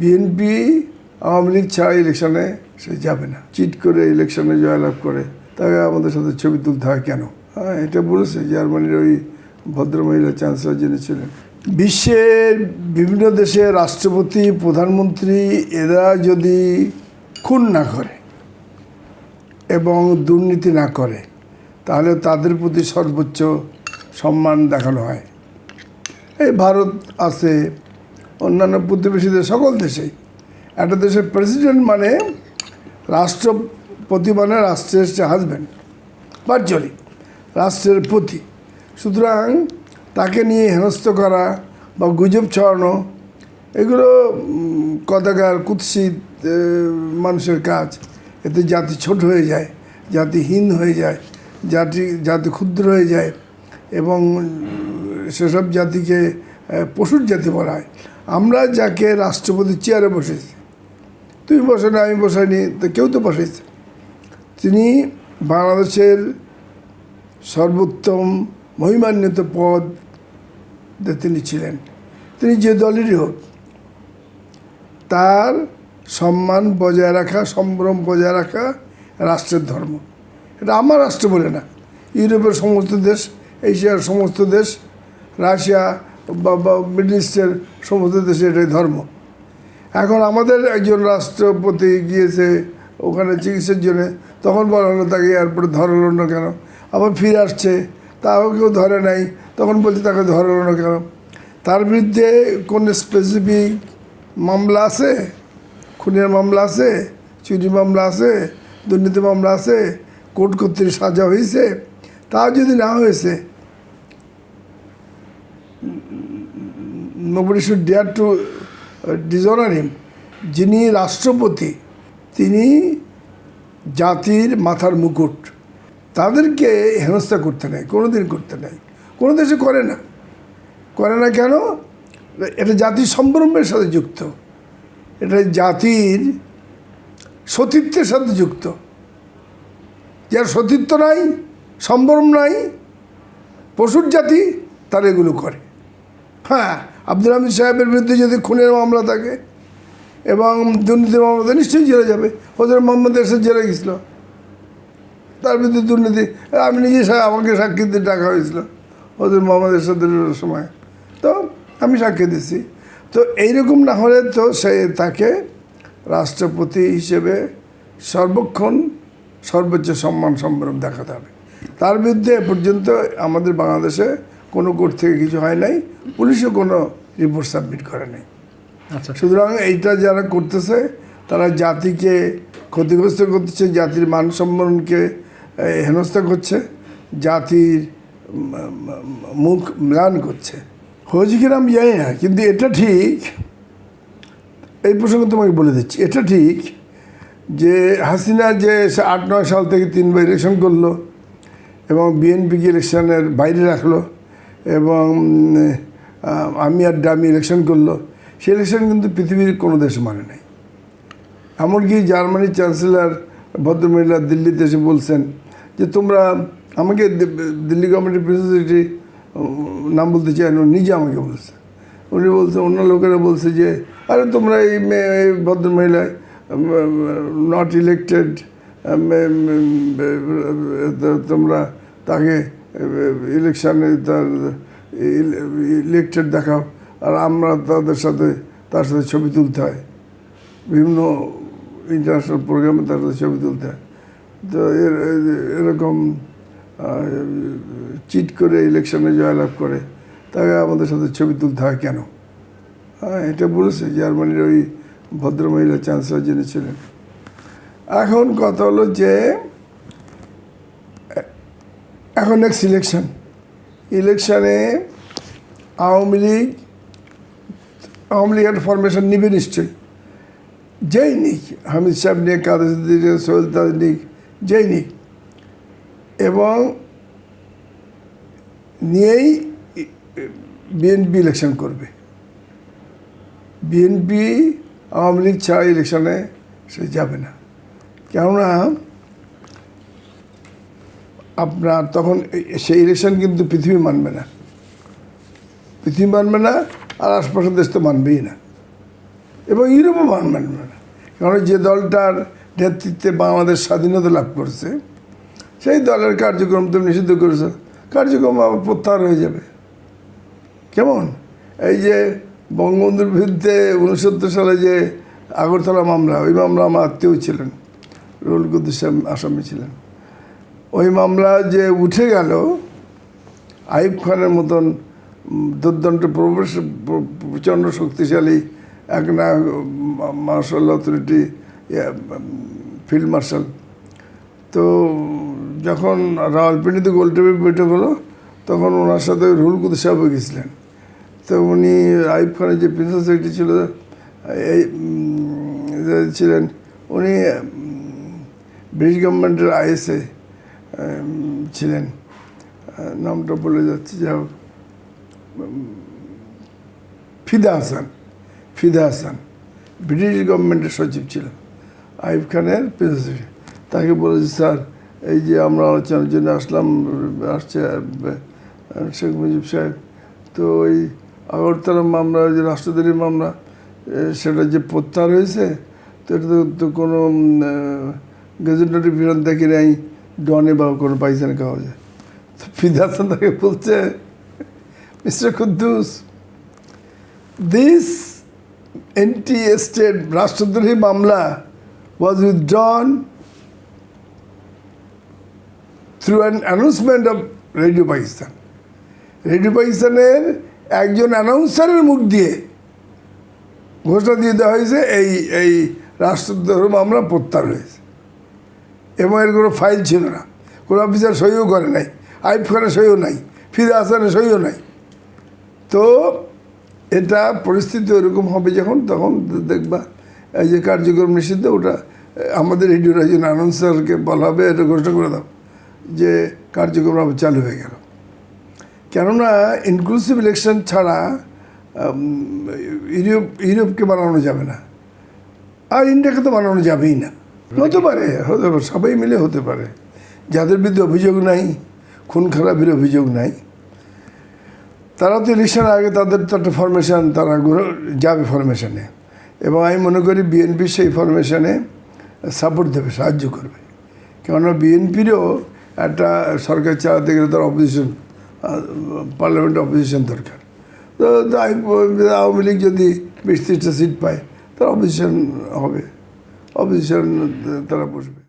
BNP Awami League ছাড়া ইলেকশনে সে যাবে না। চিট করে ইলেকশনে জয়লাভ করে। তাকে আমাদের সাথে ছবি তুলতে হয় কেন? হ্যাঁ এটা বলেছে জার্মানির ওই ভদ্রমহিলা চ্যান্সেলর যিনি ছিলেন। বিশ্বের বিভিন্ন দেশের রাষ্ট্রপতি, প্রধানমন্ত্রী এরা যদি খুন না করে এবং দুর্নীতি না করে, তাহলে তাদের প্রতি সর্বোচ্চ সম্মান দেখানো হয়। এই ভারত আছে অন্যান্য প্রতিবেশীদের সকল দেশেই। একটা দেশের প্রেসিডেন্ট মানে রাষ্ট্রপতি মানে রাষ্ট্রের হাজব্যান্ড ভার্চুয়ালি রাষ্ট্রের প্রতি সুতরাং তাকে নিয়ে হেনস্থ করা বা গুজব ছড়ানো এগুলো উম, কথাকার কুৎসিত মানুষের কাজ। এতে জাতি ছোট হয়ে যায় জাতি হীন হয়ে যায় জাতি জাতি ক্ষুদ্র হয়ে যায় এবং সেসব জাতিকে পশুর জাতি বলা হয়। আমরা যাকে রাষ্ট্রপতি চেয়ারে বসেছি তুই বসে না, আমি বসাইনি, তো কেউ তো বসাইছে। তিনি বাংলাদেশের সর্বোত্তম মহিমান্বিত পদ তিনি ছিলেন। তিনি যে দলেরই হোক, তার সম্মান বজায় রাখা, সম্ভ্রম বজায় রাখা রাষ্ট্রের ধর্ম। এটা আমার রাষ্ট্র বলে না। ইউরোপের সমস্ত দেশ, এশিয়ার সমস্ত দেশ, রাশিয়া বা মিডল ইস্টের সমস্ত দেশে এটাই ধর্ম। এখন আমাদের একজন রাষ্ট্রপতি গিয়েছে ওখানে চিকিৎসার জন্য, তখন বলা হলো তাকে এয়ারপোর্টে ধরা হলো না কেন? আবার ফিরে আসছে, তাও কেউ ধরে নাই, তখন বলছে তাকে ধরা হলো না কেন? তার বিরুদ্ধে কোন স্পেসিফিক মামলা আছে? খুনের মামলা আছে? চুরি মামলা আছে? দুর্নীতি মামলা আছে? কোর্ট কর্তৃক সাজা হয়েছে? তা যদি না হয়েছে should dare to uh, dishonor him. যিনি রাষ্ট্রপতি তিনি জাতির মাথার মুকুট। তাদেরকে হেনস্থা করতে নেই কোনো দিন করতে নেই। কোনো দেশে করে না। করে না কেন? এটা জাতির সম্ভ্রমের সাথে যুক্ত। এটা জাতির সতীত্বের সাথে যুক্ত। যার সতীত্ব নাই সম্ভ্রম নাই পশুর জাতি তারা এগুলো করে। হ্যাঁ আব্দুল হামিদ সাহেবের বিরুদ্ধে যদি খুনের মামলা থাকে এবং দুর্নীতি মামলা নিশ্চয়ই জেলে যাবে। ওদের মোহাম্মদ এরশাদ জেলে গেছিল। তার বিরুদ্ধে দুর্নীতি। আমি নিজে আমাকে সাক্ষী দিয়ে ডাকা হয়েছিল ওদের মোহাম্মদ এরশাদের সময়। তো আমি সাক্ষী দিচ্ছি তো এইরকম না হলে তো সে তাকে রাষ্ট্রপতি হিসেবে সর্বক্ষণ সর্বোচ্চ সম্মান সম্ভ্রম দেখাতে হবে। তার বিরুদ্ধে এ পর্যন্ত আমাদের বাংলাদেশে কোনো কোর্ট থেকে কিছু হয় নাই পুলিশও কোনো রিপোর্ট সাবমিট করে নাই। আচ্ছা। সুতরাং এইটা যারা করতেছে তারা জাতিকে ক্ষতিগ্রস্ত করতেছে জাতির মান সম্মানকে হেনস্থা করছে জাতির মুখ ম্লান করছে। হয়েছে কিনা আমি জানি না কিন্তু এটা ঠিক এই প্রসঙ্গে তোমাকে বলে দিচ্ছি এটা ঠিক যে হাসিনা যে আট নয় সাল থেকে তিনবার ইলেকশন করল এবং বিএনপিকে ইলেকশনের বাইরে রাখল এবং আমি আর ডামি ইলেকশন করল সেই ইলেকশন কিন্তু পৃথিবীর কোনো দেশ মানে নাই। এমনকি জার্মানির চ্যান্সেলর ভদ্রমহিলা দিল্লিতে এসে বলছেন যে, তোমরা আমাকে দিল্লি গভর্নমেন্টের প্রেসিডেন্ট নাম বলতে চাই না নিজে আমাকে বলছে। উনি বলছে, অন্য লোকেরা বলছে যে, আরে তোমরা এই এই ভদ্রমহিলা নট ইলেক্টেড তোমরা তাকে ইলেকশনে তার ইলেক্টেড দেখাও। আর আমরা তাদের সাথে, তার সাথে ছবি তুলতে হয়। বিভিন্ন ইন্টারন্যাশনাল প্রোগ্রামে তার সাথে ছবি তুলতে হয়। তো এর, এরকম চিট করে ইলেকশনে জয়লাভ করে, তাকে আমাদের সাথে ছবি তুলতে হয় কেন? হ্যাঁ এটা বলেছে জার্মানির ওই ভদ্রমহিলা চ্যান্সেলর যিনি ছিলেন। এখন কথা হলো যে এখন নেক্সট ইলেকশন ইলেকশনে আওয়ামী লীগ আওয়ামী লীগ একটা ফরমেশন নিবে নিশ্চয়ই। যেই নিক, হামিদ সাহেব নিয়ে কাদের সোহেল তাজ নিক, যেই নিক। এবং নিয়েই বিএনপি ইলেকশন করবে। বিএনপি আওয়ামী লীগ ছাড়া ইলেকশনে সে যাবে না। কেননা আপনার তখন সেই ইলেকশন কিন্তু পৃথিবী মানবে না। পৃথিবী মানবে না, আর আশপাশের দেশ তো মানবেই না। এবং ইউরোপও মানবে না। কারণ যে দলটার নেতৃত্বে বাংলাদেশ স্বাধীনতা লাভ করছে, সেই দলের কার্যক্রম তুমি নিষিদ্ধ করেছ। কার্যক্রম আবার প্রত্যাহার হয়ে যাবে। কেমন? এই যে বঙ্গবন্ধুর বিরুদ্ধে উনসত্তর সালে যে আগরতলা মামলা, ওই মামলা আমার আত্মীয় ছিলেন। রুল কুদ্দুস আসামি ছিলেন। ওই মামলা যে উঠে গেল আইব খানের মতন দুর্দান্ত প্রবেশ প্র- প্রচণ্ড শক্তিশালী এক না, মার্শাল অথরিটি ফিল্ড মার্শাল। তো যখন রাওয়ালপিন্ডিতে গোলটেপে বৈঠক হলো, তখন ওনার সাথে রুহুল কুদ সাহেব গেছিলেন। তো উনি আইব খানের যে প্রিন্সিপাল সেক্রেটারি ছিল, এই ছিলেন, উনি ব্রিটিশ গভর্নমেন্টের আইএসএ ছিলেন। নামটা বলে যাচ্ছে যা হোক। ফিদা হাসান ফিদা হাসান। ব্রিটিশ গভর্নমেন্টের সচিব ছিল আইফ খানের প্রেসিডেন্ট তাকে বলেছে স্যার, এই যে আমরা আলোচনার জন্য আসলাম, আসছে শেখ মুজিব সাহেব, তো ওই আগরতলা মামলা যে রাষ্ট্রদ্রোহী মামলা সেটা যে প্রত্যাহার হয়েছে, তো এটা তো- তো কোনো গেজেট নোটিফিকেশন দেখি নাই ডনে বা কোনো পাইছেন কাগজে তো ফিদা হাসান তাকে বলছে, mister Kuddus this anti state রাষ্ট্রদ্রোহী মামলা was withdrawn through an announcement of radio Pakistan radio পাকিস্তানের একজন অ্যানাউন্সারের মুখ দিয়ে ঘোষণা দিয়ে দেওয়া হয়েছে, এই এই রাষ্ট্রদ্রোহ মামলা প্রত্যাহার হয়েছে। এবং এর কোনো ফাইল ছিল না। কোনো অফিসার সইও করে নাই আইফ খানের সইও নাই ফিদা হাসানের সইও নাই। তো এটা পরিস্থিতি ওরকম হবে যখন, তখন দেখবা এই যে কার্যক্রম নিষিদ্ধ, ওটা, আমাদের রেডিওর একজন অ্যানাউন্সারকে বলা হবে, এটা ঘোষণা করে দাও যে কার্যক্রম আবার চালু হয়ে গেল। কেননা ইনক্লুসিভ ইলেকশন ছাড়া ইউরোপ, ইউরোপকে বানানো যাবে না। আর ইন্ডিয়াকে তো বানানো যাবেই না। হতে পারে হতে পারে, সবাই মিলে হতে পারে। যাদের বিরুদ্ধে অভিযোগ নাই, খুন খারাপের অভিযোগ নাই, তারা তো ইলেকশনের আগে তাদের তো একটা ফরমেশন তারা যাবে ফরমেশনে এবং আমি মনে করি বিএনপি সেই ফরমেশনে সাপোর্ট দেবে, সাহায্য করবে। কেননা বিএনপিরও একটা সরকার চালাতে গেলে তার অপোজিশন পার্লামেন্ট অপোজিশন দরকার। তো আওয়ামী লীগ যদি বিশ ত্রিশটা সিট পায়, তার অপোজিশন হবে। অপোজিশন তারা বসবে।